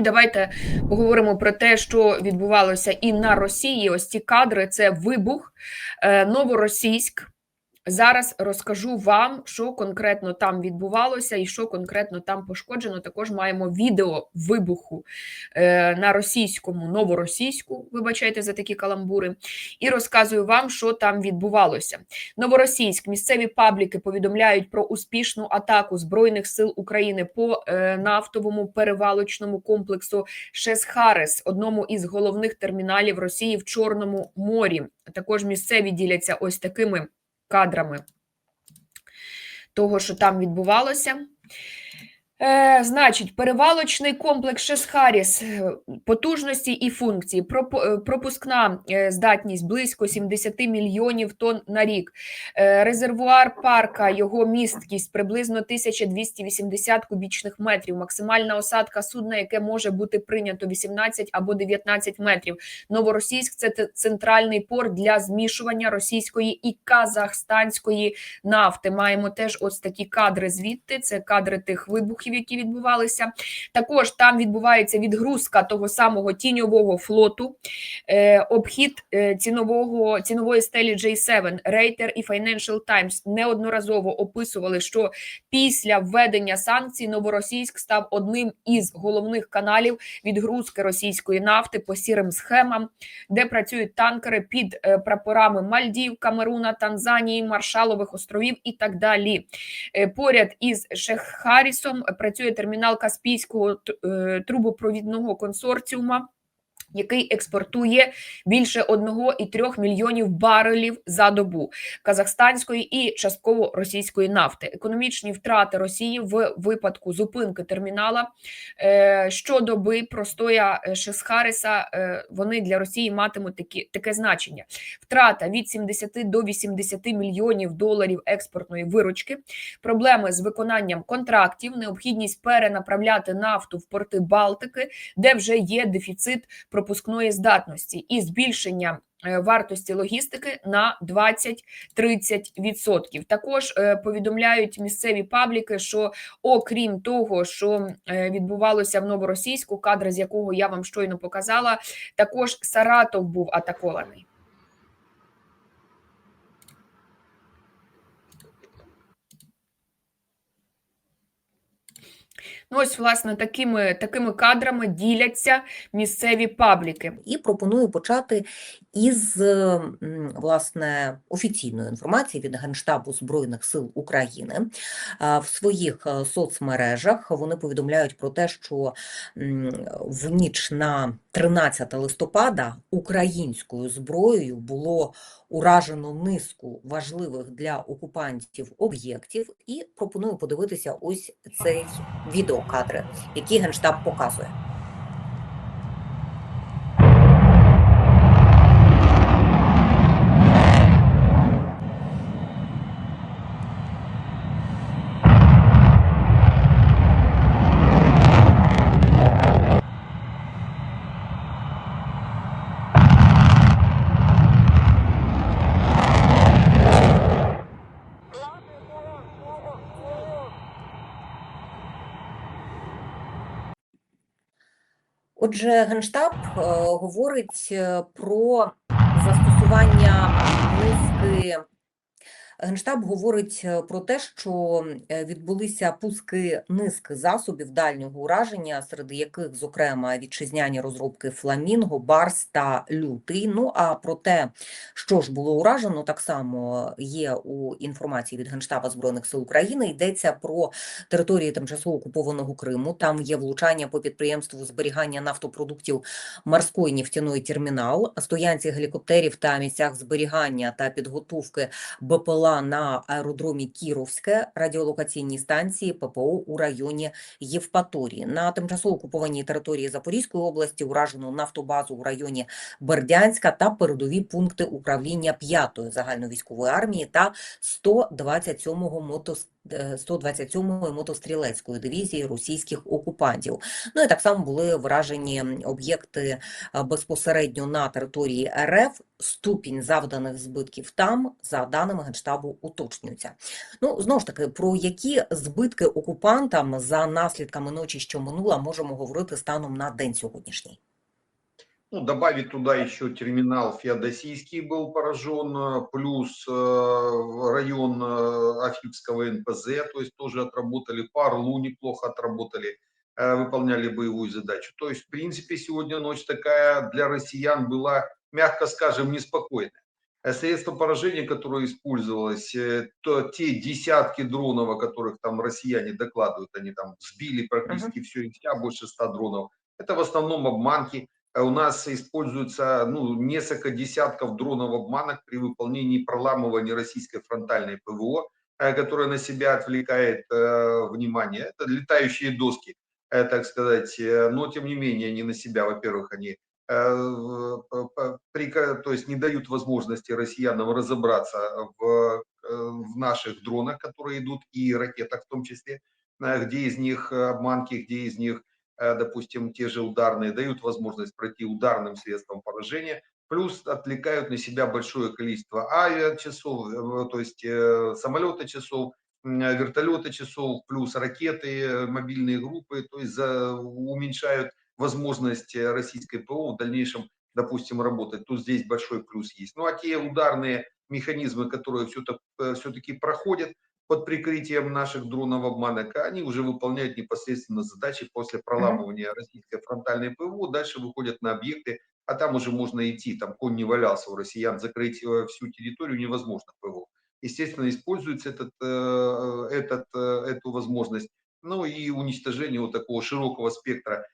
Давайте поговоримо про те, що відбувалося і на Росії. Ось ці кадри це вибух е, новоросійськ. Зараз розкажу вам, що конкретно там відбувалося і що конкретно там пошкоджено. Також маємо відео вибуху е, на російському, новоросійську, вибачайте за такі каламбури, і розказую вам, що там відбувалося. Новоросійськ місцеві пабліки повідомляють про успішну атаку збройних сил України по е, нафтовому перевалочному комплексу Шесхарес, одному із головних терміналів Росії в Чорному морі. Також місцеві діляться ось такими кадрами того, що там відбувалося. Е, Значить, перевалочний комплекс Шесхаріс, е, потужності і функції, е, пропускна е, здатність близько 70 мільйонів тонн на рік. Е, Резервуар парка, його місткість приблизно 1280 кубічних метрів. Максимальна осадка судна, яке може бути прийнято 18 або 19 метрів. Новоросійськ це центральний порт для змішування російської і казахстанської нафти. Маємо теж ось такі кадри звідти. Це кадри тих вибухів, які відбувалися. Також там відбувається відгрузка того самого тіньового флоту, е, обхід е, цінового цінової стелі J7, Reuters і Financial Times неодноразово описували, що після введення санкцій Новоросійськ став одним із головних каналів відгрузки російської нафти по сірим схемам, де працюють танкери під е, прапорами Мальдів, Камеруна, Танзанії, Маршалових островів і так далі. Е, Поряд із Шехарісом працює термінал Каспійського т- е, трубопровідного консорціума. Який експортує більше 1,3 мільйонів барелів за добу казахстанської і частково російської нафти. Економічні втрати Росії в випадку зупинки термінала е, щодоби простоя е, Шесхариса. е, Вони для Росії матимуть такі таке значення: втрата від 70 до 80 мільйонів доларів експортної виручки, проблеми з виконанням контрактів, необхідність перенаправляти нафту в порти Балтики, де вже є дефіцит пропускної здатності, і збільшення е, вартості логістики на 20-30%. Також е, повідомляють місцеві пабліки, що окрім того, що е, відбувалося в новоросійську, кадри з якого я вам щойно показала, також Саратов був атакований. Ну, ось, власне, такими, такими кадрами діляться місцеві пабліки. І пропоную почати із власне офіційної інформації від Генштабу Збройних сил України. В своїх е, соцмережах вони повідомляють про те, що в ніч на 13 листопада українською зброєю було уражено низку важливих для окупантів об'єктів. І пропоную подивитися ось цей відеокадр, які Генштаб показує. Отже, Генштаб говорить про застосування низки. Генштаб говорить е, про те, що е, відбулися пуски низки засобів дальнього ураження, серед яких, зокрема, вітчизняні розробки Фламінго, Барс та Лютий. Ну а про те, що ж було уражено, так само є у інформації від Генштаба Збройних сил України. Йдеться про території тимчасово окупованого Криму. Там є влучання по підприємству зберігання нафтопродуктів морської нефтяної термінал, стоянці гелікоптерів та місцях зберігання та підготовки БПЛА на аеродромі Кіровське, радіолокаційній станції ППО у районі Євпаторії. На тимчасово окупованій території Запорізької області уражено нафтобазу у районі Бердянська та передові пункти управління 5-ї загальновійськової армії та 127-го мотос е, 127-ї мотострілецької дивізії російських окупантів. Ну і так само були вражені об'єкти е, безпосередньо на території РФ. Ступінь завданих збитків там, за даними Генштабу, уточнюється. Ну, знову ж таки, про які збитки окупантам за наслідками ночі, що минула, можемо говорити станом на день сьогоднішній. Ну, добавить туда еще терминал Феодосийский был поражен, э, плюс э, район э, Афипского НПЗ, то есть тоже отработали, по Орлу неплохо отработали, выполняли боевую задачу. То есть, в принципе, сегодня ночь такая для россиян была, мягко скажем, неспокойная. Средство поражения, которое использовалось, то те десятки дронов, о которых там россияне докладывают, они там сбили практически все и вся, больше 100 дронов, это в основном обманки. Э, У нас используется ну, несколько десятков дронов обманок при выполнении проламывания российской фронтальной ПВО, э, которая на себя отвлекает э, внимание. Это летающие доски, э, так сказать. Э, Но, тем не менее, они на себя, во-первых, они п- п- прика- то есть не дают возможности россиянам разобраться в, в наших дронах, которые идут, и ракетах в том числе, где из них обманки, где из них допустим, те же ударные, дают возможность пройти ударным средством поражения, плюс отвлекают на себя большое количество авиачасов, э, то есть э, самолета часов, вертолета часов, плюс ракеты, э, мобильные группы, то есть за- уменьшают возможность э, российской ПО в дальнейшем, допустим, работать. Тут здесь большой плюс есть. Ну а те ударные механизмы, которые все-таки проходят, под прикрытием наших дронов обманок, они уже выполняют непосредственно задачи после проламывания российской фронтальной ПВО, дальше выходят на объекты, а там уже можно идти, там конь не валялся у россиян, закрыть э, всю территорию невозможно ПВО. Естественно, используется этот, э, этот, э, эту возможность, ну и уничтожение вот такого широкого спектра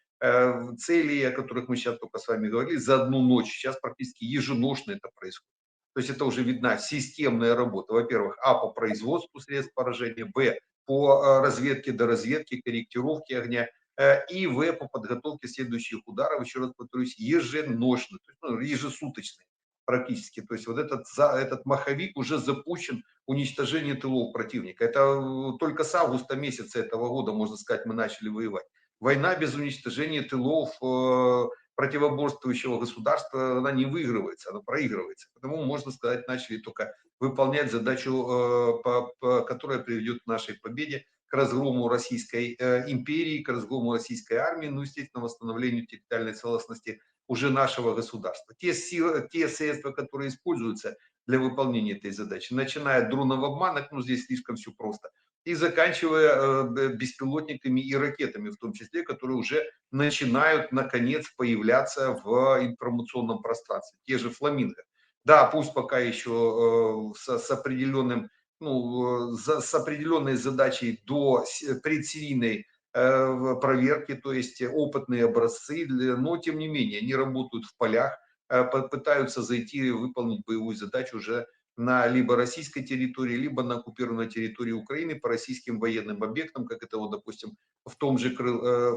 целей, о которых мы сейчас только с вами говорили, за одну ночь. Сейчас практически еженошно это происходит. То есть это уже видна системная работа. Во-первых, а по производству средств поражения, б по э, разведке до разведки, корректировке огня, э, и в по подготовке следующих ударов, еще раз повторюсь, еженошно, то есть, ну, ежесуточно практически. То есть вот этот, за, этот маховик уже запущен уничтожение тылов противника. Это э, только с августа месяца этого года, можно сказать, мы начали воевать. Война без уничтожения тылов э, противоборствующего государства, она не выигрывается, она проигрывается. Потому, можно сказать, начали только выполнять задачу, э, которая приведет к нашей победе, к разгрому Российской э, империи, к разгрому российской армии, ну, естественно, восстановлению территориальной целостности уже нашего государства. Те, силы, те средства, которые используются для выполнения этой задачи, начиная от дронов обманок, ну, здесь слишком все просто, и заканчивая э, беспилотниками и ракетами, в том числе, которые уже начинают, наконец, появляться в информационном пространстве. Те же фламинго. Да, пусть пока еще э, с, с определенным, ну, э, с определенной задачей до предсерийной проверки, то есть опытные образцы, но тем не менее они работают в полях, по- пытаются зайти и выполнить боевую задачу уже на либо российской территории, либо на оккупированной территории Украины по российским военным объектам, как это вот, допустим, в том же, э,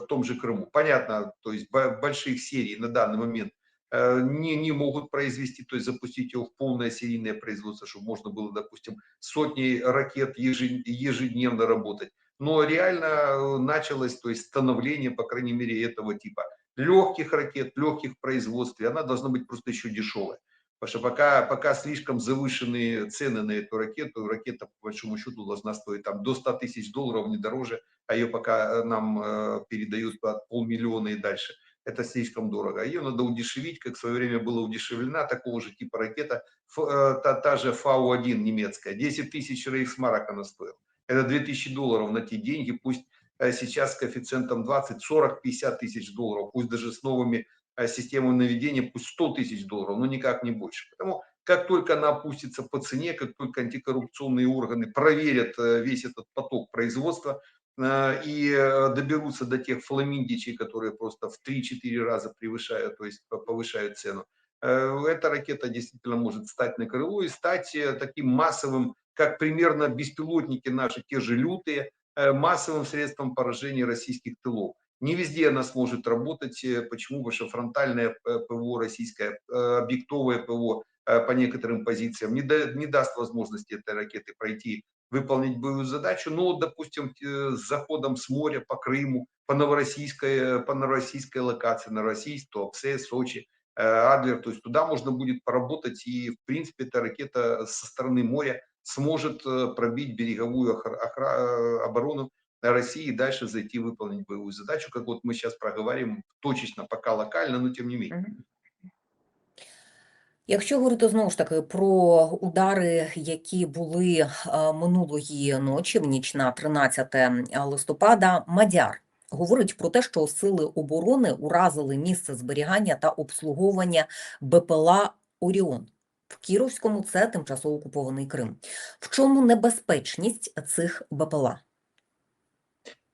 в том же Крыму. Понятно, то есть бо- больших серий на данный момент э, не, не могут произвести, то есть запустить его в полное серийное производство, чтобы можно было, допустим, сотни ракет ежедневно работать. Но реально э, началось, то есть становление, по крайней мере, этого типа легких ракет, легких в производстве, она должна быть просто еще дешевая. Потому что пока, пока слишком завышенные цены на эту ракету, ракета, по большому счету, должна стоить там до 100 тысяч долларов, не дороже, а ее пока э, нам э, передают от полмиллиона и дальше. Это слишком дорого. Ее надо удешевить, как в свое время была удешевлена такого же типа ракета, ф- э, та, та же Фау-1 немецкая. 10 тысяч рейхсмарок она стоила. Это 2000 долларов на те деньги, пусть э, сейчас с коэффициентом 20, 40, 50 тысяч долларов, пусть даже с новыми э, системами наведения, пусть 100 тысяч долларов, но никак не больше. Потому как только она опустится по цене, как только антикоррупционные органы проверят э, весь этот поток производства э, и доберутся до тех фламиндичей, которые просто в 3-4 раза превышают, то есть по- повышают цену, эта ракета действительно может стать на крыло и стать таким массовым, как примерно беспилотники наши, те же лютые, массовым средством поражения российских тылов. Не везде она сможет работать. э, Почему? Потому что фронтальное э, ПВО российское, э, объектовое ПВО по некоторым позициям не, да- не даст возможности этой ракеты пройти выполнить боевую задачу. Но, допустим, с заходом с моря по Крыму, по новороссийской, по новороссийской локации, Новороссийск, Туапсе, Сочи, Адлер, то есть туда можно будет поработать, и, в принципе, эта ракета со стороны моря сможет пробить береговую охра- охра- оборону России дальше зайти выполнить боевую задачу, как вот мы сейчас проговорим, точечно, пока локально, но тем не менее. Якщо говорити знову ж таки про удари, які були е, минулої ночі, в ніч на 13 листопада, Мадяр говорить про те, що сили оборони уразили місце зберігання та обслуговування БПЛА Оріон. В Кіровському це тимчасово окупований Крим. В чому небезпечність цих БПЛА?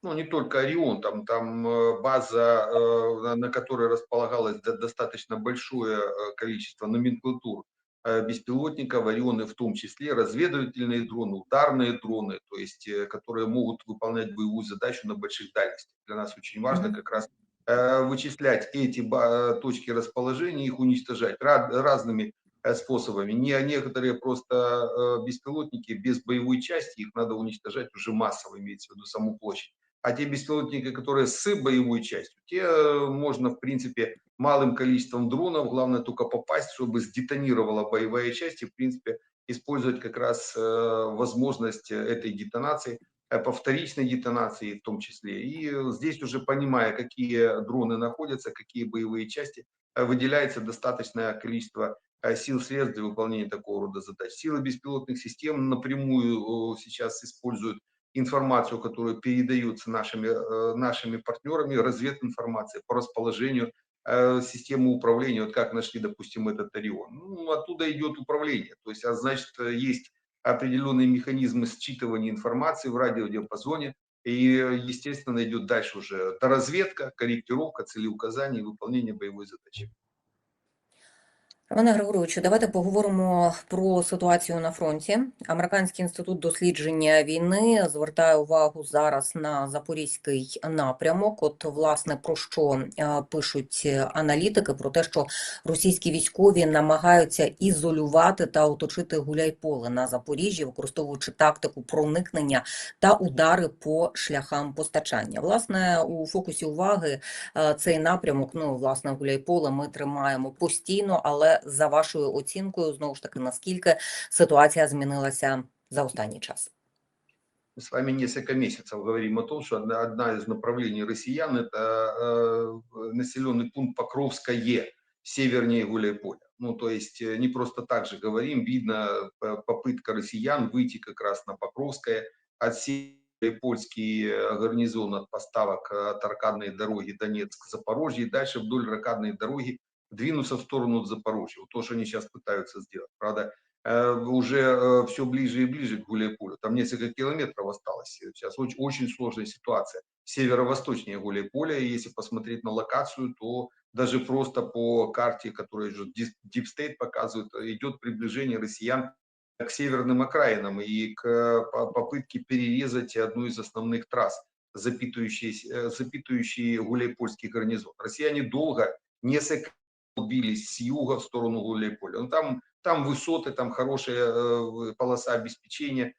Ну, не только Орион, там, там э, база, э, на- которой располагалось до- достаточно большое э, количество номенклатур беспилотников, Орионы в том числе, разведывательные дроны, ударные дроны, то есть, которые могут выполнять боевую задачу на больших дальностях. Для нас очень важно как раз вычислять эти точки расположения, их уничтожать ра- разными способами. Не некоторые просто беспилотники без боевой части, их надо уничтожать уже массово, имеется в виду саму площадь. А те беспилотники, которые с боевой частью, те э, можно, в принципе, малым количеством дронов, главное только попасть, чтобы сдетонировала боевая часть и, в принципе, использовать как раз э, возможность этой детонации, э, по вторичной детонации в том числе. И здесь уже понимая, какие дроны находятся, какие боевые части, выделяется достаточное количество сил средств для выполнения такого рода задач. Силы беспилотных систем напрямую сейчас используют информацию, которая передается нашими, э, нашими партнерами, развединформация по расположению э, системы управления, вот как нашли, допустим, этот Орион. Ну, оттуда идет управление, то есть, а значит, есть определенные механизмы считывания информации в радиодиапазоне, и, естественно, идет дальше уже доразведка, корректировка, целеуказания и выполнение боевой задачи. Романе Григоровичу, давайте поговоримо про ситуацію на фронті. Американський інститут дослідження війни звертає увагу зараз на запорізький напрямок. От, власне, про що е, пишуть аналітики? Про те, що російські військові намагаються ізолювати та оточити гуляйполе на Запоріжжі, використовуючи тактику проникнення та удари по шляхам постачання. Власне, у фокусі уваги е, цей напрямок, ну, власне, гуляйполе ми тримаємо постійно, але за вашою оцінкою, знову ж таки, наскільки ситуація змінилася за останній час? Мы с вами несколько месяцев говорим о том, что одна, одна из направлений россиян – это э, населенный пункт Покровское, севернее Гуляйполя. Ну, то есть э, не просто так же говорим, видно э, попытка россиян выйти как раз на Покровское, отсеять польский э, гарнизон от поставок э, от аркадной дороги Донецк-Запорожье и дальше вдоль аркадной дороги двинуться в сторону Запорожья. Вот то, что они сейчас пытаются сделать. Правда, э, уже все ближе и ближе к Гуляйполю. Там несколько километров осталось. Сейчас очень, очень сложная ситуация. Северо-восточнее Гуляйполя. И если посмотреть на локацию, то даже просто по карте, которую же Deep State показывает, идет приближение россиян к северным окраинам и к э, по- попытке перерезать одну из основных трасс, запитывающие, э, запитывающие Гуляйпольский гарнизон. Россияне долго несколько бились с юга в сторону Гуляйполя. Ну, там, там высоты, там хорошая э, полоса обеспечения,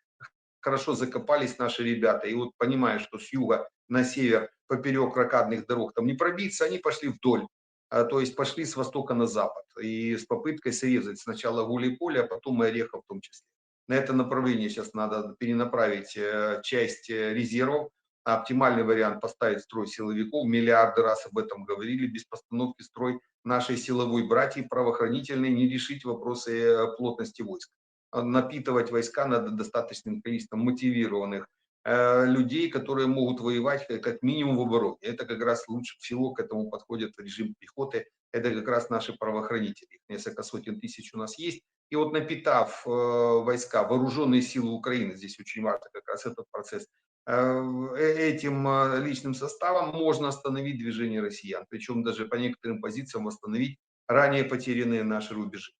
хорошо закопались наши ребята. И вот понимая, что с юга на север поперек ракадных дорог там не пробиться, они пошли вдоль. А, то есть пошли с востока на запад. И с попыткой срезать сначала Гуляйполе, а потом и Орехов в том числе. На это направление сейчас надо перенаправить э, часть э, резервов. Оптимальный вариант поставить строй силовиков. Миллиарды раз об этом говорили. Без постановки строй нашей силовой братьи правоохранительной не решить вопросы э, плотности войск. А Напитывать войска надо достаточным количеством мотивированных э, людей, которые могут воевать как, минимум в обороне. Это как раз лучше всего к этому подходит режим пехоты. Это как раз наши правоохранители. Их несколько сотен тысяч у нас есть. И вот напитав э, войска, вооруженные силы Украины, здесь очень важно как раз этот процесс, этим э, личным составом можно остановить движение россиян. Причем даже по некоторым позициям восстановить ранее потерянные наши рубежи.